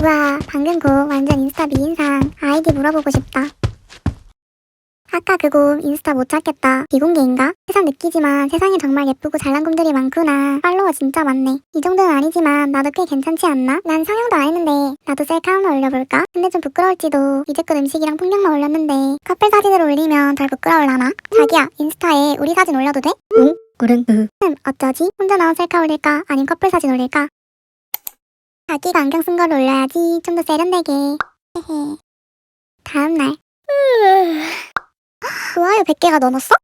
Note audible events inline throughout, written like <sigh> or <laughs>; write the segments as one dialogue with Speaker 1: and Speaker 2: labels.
Speaker 1: 우와, 방금 곡 완전 인스타 미인상. 아이디 물어보고 싶다. 아까 그곡 인스타 못 찾겠다. 비공개인가? 세상 느끼지만 세상에 정말 예쁘고 잘난 곰들이 많구나. 팔로워 진짜 많네. 이 정도는 아니지만 나도 꽤 괜찮지 않나? 난 성형도 안 했는데 나도 셀카 하나 올려볼까? 근데 좀 부끄러울지도 이제껏 음식이랑 풍경만 올렸는데 커플 사진을 올리면 덜 부끄러울라나? 자기야 인스타에 우리 사진 올려도 돼?
Speaker 2: 응? 그래, 으.
Speaker 1: 음, 어쩌지? 혼자 나온 셀카 올릴까? 아님 커플 사진 올릴까? 자기가 안경 쓴 걸로 올려야지. 좀 더 세련되게. 헤헤. 다음날. 좋아요 100개가 넘었어?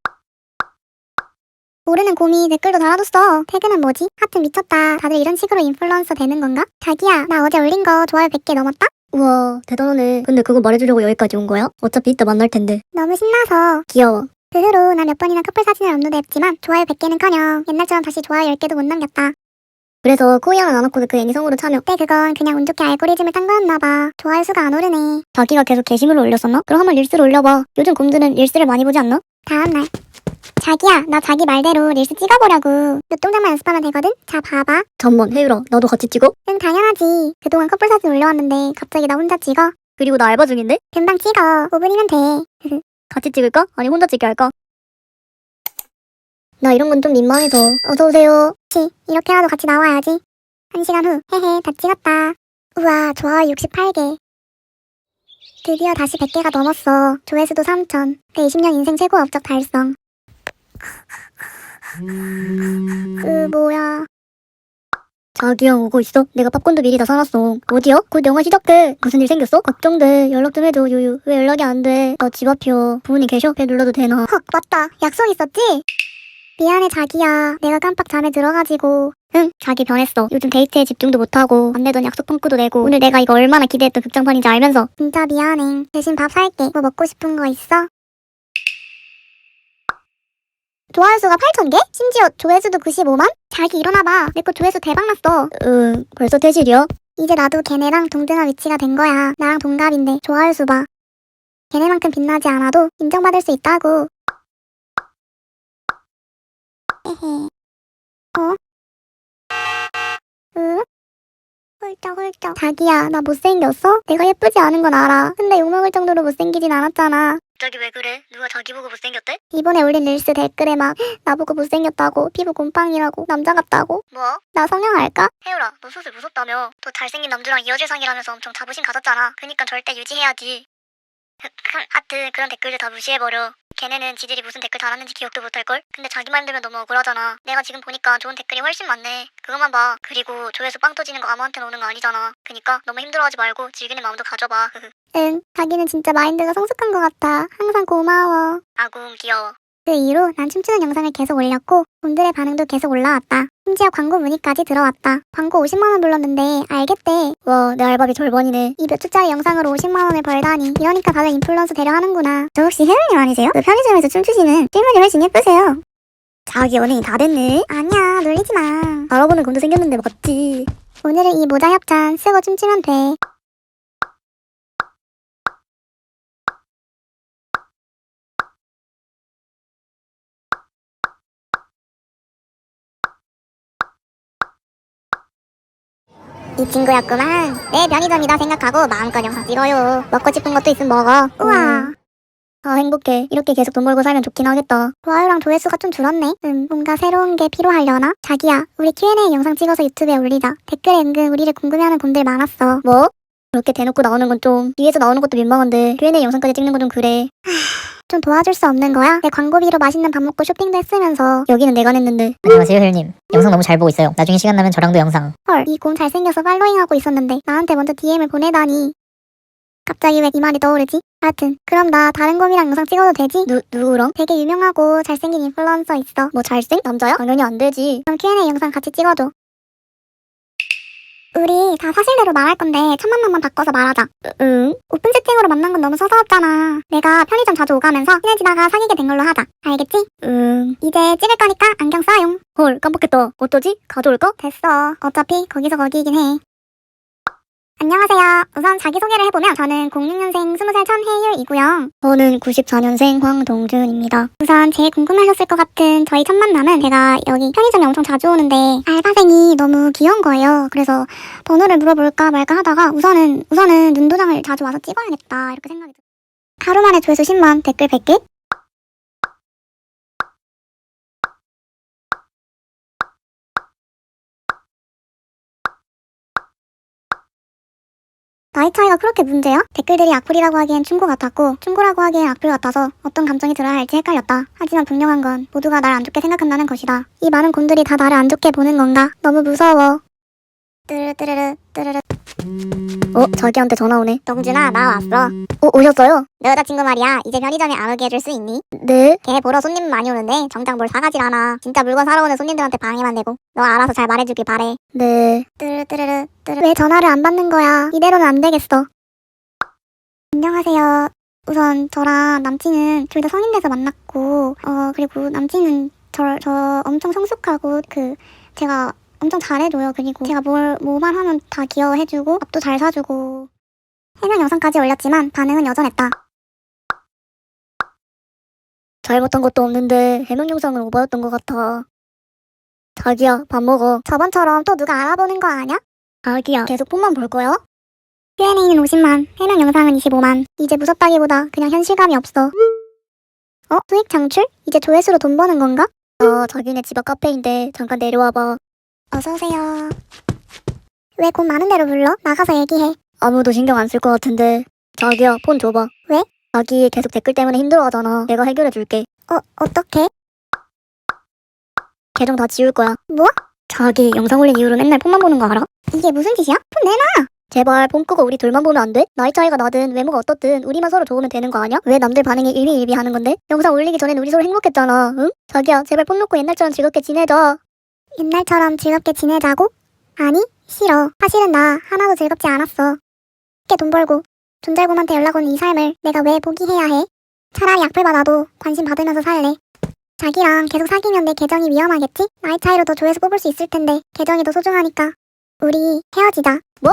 Speaker 1: 모르는 곰이 댓글도 달아줬어. 태그는 뭐지? 하트 미쳤다. 다들 이런 식으로 인플루언서 되는 건가? 자기야, 나 어제 올린 거 좋아요 100개 넘었다?
Speaker 2: 우와, 대단하네. 근데 그거 말해주려고 여기까지 온 거야? 어차피 이따 만날 텐데.
Speaker 1: 너무 신나서.
Speaker 2: 귀여워.
Speaker 1: 그 후로 난몇 번이나 커플 사진을 업로드했지만 좋아요 100개는커녕 옛날처럼 다시 좋아요 10개도 못 남겼다.
Speaker 2: 그래서 코이아는 안 왔고 그 애니성으로 참여.
Speaker 1: 그때 그건 그냥 운 좋게 알고리즘을 딴 거였나봐. 좋아요 수가 안 오르네.
Speaker 2: 자기가 계속 게시물을 올렸었나? 그럼 한번 릴스를 올려봐. 요즘 곰들은 릴스를 많이 보지 않나?
Speaker 1: 다음날. 자기야, 나 자기 말대로 릴스 찍어보려고. 몇 동작만 연습하면 되거든? 자, 봐봐.
Speaker 2: 잠만, 혜율아, 나도 같이 찍어?
Speaker 1: 응, 당연하지. 그동안 커플 사진 올려왔는데 갑자기 나 혼자 찍어.
Speaker 2: 그리고 나 알바 중인데?
Speaker 1: 금방 찍어. 5분이면 돼. <laughs>
Speaker 2: 같이 찍을까? 아니, 혼자 찍게 할까? 나 이런 건 좀 민망해서. 어서오세요.
Speaker 1: 그치, 이렇게라도 같이 나와야지. 한 시간 후, 헤헤, 다 찍었다. 우와, 좋아요 68개. 드디어 다시 100개가 넘었어. 조회수도 3천. 내 20년 인생 최고 업적 달성. 그, 뭐야.
Speaker 2: 자기야, 오고 있어? 내가 팝콘도 미리 다 사놨어. 어디야? 곧 영화 시작돼. 무슨 일 생겼어? 걱정돼. 연락 좀 해줘, 유유. 왜 연락이 안 돼? 나 집 앞이야. 부모님 계셔? 배 눌러도 되나?
Speaker 1: 헉, 맞다. 약속 있었지? 미안해, 자기야. 내가 깜빡 잠에 들어가지고.
Speaker 2: 응, 자기 변했어. 요즘 데이트에 집중도 못하고 안 내던 약속 펑크도 내고 오늘 내가 이거 얼마나 기대했던 극장판인지 알면서
Speaker 1: 진짜 미안해. 대신 밥 살게. 뭐 먹고 싶은 거 있어? 좋아요 수가 8,000개? 심지어 조회수도 95만? 자기 일어나봐. 내 거 조회수 대박났어.
Speaker 2: 응, 벌써 퇴실이야?
Speaker 1: 이제 나도 걔네랑 동등한 위치가 된 거야. 나랑 동갑인데 좋아요 수 봐. 걔네만큼 빛나지 않아도 인정받을 수 있다고. 어? 으? 훌쩍훌쩍. 자기야, 나 못생겼어? 내가 예쁘지 않은 건 알아. 근데 욕먹을 정도로 못생기진 않았잖아.
Speaker 2: 갑자기 왜 그래? 누가 자기 보고 못생겼대?
Speaker 1: 이번에 올린 릴스 댓글에 막 나보고 못생겼다고, 피부 곰팡이라고, 남자 같다고.
Speaker 2: 뭐?
Speaker 1: 나 성형할까?
Speaker 2: 혜율아, 너 수술 무섭다며. 너 잘생긴 남주랑 이어질 상이라면서 엄청 자부심 가졌잖아. 그니까 절대 유지해야지. 하트, 그런 댓글들 다 무시해버려. 걔네는 지들이 무슨 댓글 달았는지 기억도 못할걸? 근데 자기만 힘들면 너무 억울하잖아. 내가 지금 보니까 좋은 댓글이 훨씬 많네. 그것만 봐. 그리고 조회수 빵 터지는 거 아무한테나 오는 거 아니잖아. 그니까 너무 힘들어하지 말고 즐기는 마음도 가져봐.
Speaker 1: 응, 자기는 진짜 마인드가 성숙한 것 같아. 항상 고마워.
Speaker 2: 아궁 귀여워.
Speaker 1: 그 이후로 난 춤추는 영상을 계속 올렸고 분들의 반응도 계속 올라왔다. 심지어 광고 문의까지 들어왔다. 광고 50만원 불렀는데 알겠대.
Speaker 2: 와, 내 알바비 절반이네.
Speaker 1: 이몇 초짜리 영상으로 50만원을 벌다니. 이러니까 다들 인플루언서 되려 하는구나. 저 혹시 혜연님 아니세요? 그 편의점에서 춤추시는 실물이 훨씬 예쁘세요.
Speaker 2: 자기 연예인 다 됐네.
Speaker 1: 아니야 놀리지 마.
Speaker 2: 알아보는 곰도 생겼는데 맞지?
Speaker 1: 오늘은 이 모자 협찬 쓰고 춤추면 돼. 이 친구였구만. 내 편의점이다 생각하고 마음껏 영상 찍어요. 먹고 싶은 것도 있으면 먹어. 우와.
Speaker 2: 아, 행복해. 이렇게 계속 돈 벌고 살면 좋긴 하겠다.
Speaker 1: 좋아요랑 조회수가 좀 줄었네. 음, 뭔가 새로운 게 필요하려나? 자기야, 우리 Q&A 영상 찍어서 유튜브에 올리자. 댓글에 은근 우리를 궁금해하는 분들 많았어.
Speaker 2: 뭐? 그렇게 대놓고 나오는 건 좀, 뒤에서 나오는 것도 민망한데, Q&A 영상까지 찍는 건 좀 그래.
Speaker 1: 좀 도와줄 수 없는 거야? 내 광고비로 맛있는 밥 먹고 쇼핑도 했으면서.
Speaker 2: 여기는 내가 냈는데.
Speaker 3: 안녕하세요 혈님 영상 너무 잘 보고 있어요 나중에 시간 나면 저랑도 영상
Speaker 1: 헐, 이 곰 잘생겨서 팔로잉하고 있었는데 나한테 먼저 DM을 보내다니. 갑자기 왜 이 말이 떠오르지? 하여튼 그럼 나 다른 곰이랑 영상 찍어도 되지?
Speaker 2: 누, 누구랑?
Speaker 1: 되게 유명하고 잘생긴 인플루언서 있어.
Speaker 2: 뭐 잘생? 남자야? 당연히 안 되지.
Speaker 1: 그럼 Q&A 영상 같이 찍어줘. 우리 다 사실대로 말할 건데 천만 원만 바꿔서 말하자.
Speaker 2: 응?
Speaker 1: 오픈 채팅으로 만난 건 너무 서서웠잖아. 내가 편의점 자주 오가면서 친해지다가 사귀게 된 걸로 하자. 알겠지?
Speaker 2: 응.
Speaker 1: 이제 찍을 거니까 안경 써용.
Speaker 2: 헐, 깜빡했다. 어쩌지? 가져올까?
Speaker 1: 됐어. 어차피 거기서 거기이긴 해. 안녕하세요. 우선 자기소개를 해보면 저는 06년생 20살 천혜율이고요. 저는 94년생 황동준입니다. 우선 제일 궁금하셨을 것 같은 저희 첫 만남은 제가 여기 편의점에 엄청 자주 오는데 알바생이 너무 귀여운 거예요. 그래서 번호를 물어볼까 말까 하다가 우선은 우선은 눈도장을 자주 와서 찍어야겠다 이렇게 생각이 들어요. 하루 만에 조회수 10만, 댓글 100개? 나이 차이가 그렇게 문제야? 댓글들이 악플이라고 하기엔 충고 같았고 충고라고 하기엔 악플 같아서 어떤 감정이 들어야 할지 헷갈렸다. 하지만 분명한 건 모두가 날 안 좋게 생각한다는 것이다. 이 많은 곰들이 다 나를 안 좋게 보는 건가? 너무 무서워. 뜨르르르르 뜨르르 어? 자기한테 전화 오네. 동준아 나 왔어. 어? 오셨어요? 내 여자친구 말이야. 이제 편의점에 안 오게 해줄 수 있니? 네? 걔 보러 손님 많이 오는데 정작 뭘 사가질 않아. 진짜 물건 사러 오는 손님들한테 방해만 되고. 너 알아서 잘 말해주길 바래. 네. 뜨르르르 뜨르. 왜 전화를 안 받는 거야? 이대로는 안 되겠어. 안녕하세요. 우선 저랑 남친은 둘 다 성인 돼서 만났고, 어 그리고 남친은 저, 저 엄청 성숙하고 그 제가 엄청 잘해줘요. 그리고 제가 뭘 뭐만 하면 다 귀여워해주고 밥도 잘 사주고 해명 영상까지 올렸지만 반응은 여전했다. 잘못한 것도 없는데 해명 영상은 오버였던 것 같아. 자기야 밥 먹어. 저번처럼 또 누가 알아보는 거 아냐? 자기야 계속 폰만 볼 거야? Q&A는 50만, 해명 영상은 25만. 이제 무섭다기보다 그냥 현실감이 없어. 어? 수익 창출? 이제 조회수로 돈 버는 건가? 어, 자기네 집 앞 카페인데 잠깐 내려와봐. 어서오세요. 왜 곧 많은 데로 불러? 나가서 얘기해. 아무도 신경 안 쓸 것 같은데. 자기야, 폰 줘봐. 왜? 자기 계속 댓글 때문에 힘들어하잖아. 내가 해결해 줄게. 어, 어떻게? 계정 다 지울 거야. 뭐? 자기 영상 올린 이후로 맨날 폰만 보는 거 알아? 이게 무슨 짓이야? 폰 내놔! 제발 폰 끄고 우리 둘만 보면 안 돼? 나이 차이가 나든 외모가 어떻든 우리만 서로 좋으면 되는 거 아니야? 왜 남들 반응에 일비일비하는 건데? 영상 올리기 전엔 우리 서로 행복했잖아, 응? 자기야, 제발 폰 놓고 옛날처럼 즐겁게 지내자. 옛날처럼 즐겁게 지내자고? 아니, 싫어. 사실은 나 하나도 즐겁지 않았어. 쉽게 돈 벌고 존잘곰한테 연락 오는 이 삶을 내가 왜 포기해야 해? 차라리 약불 받아도 관심 받으면서 살래. 자기랑 계속 사귀면 내 계정이 위험하겠지? 나이 차이로 더 조회수 뽑을 수 있을 텐데 계정이 더 소중하니까 우리 헤어지자. 뭐?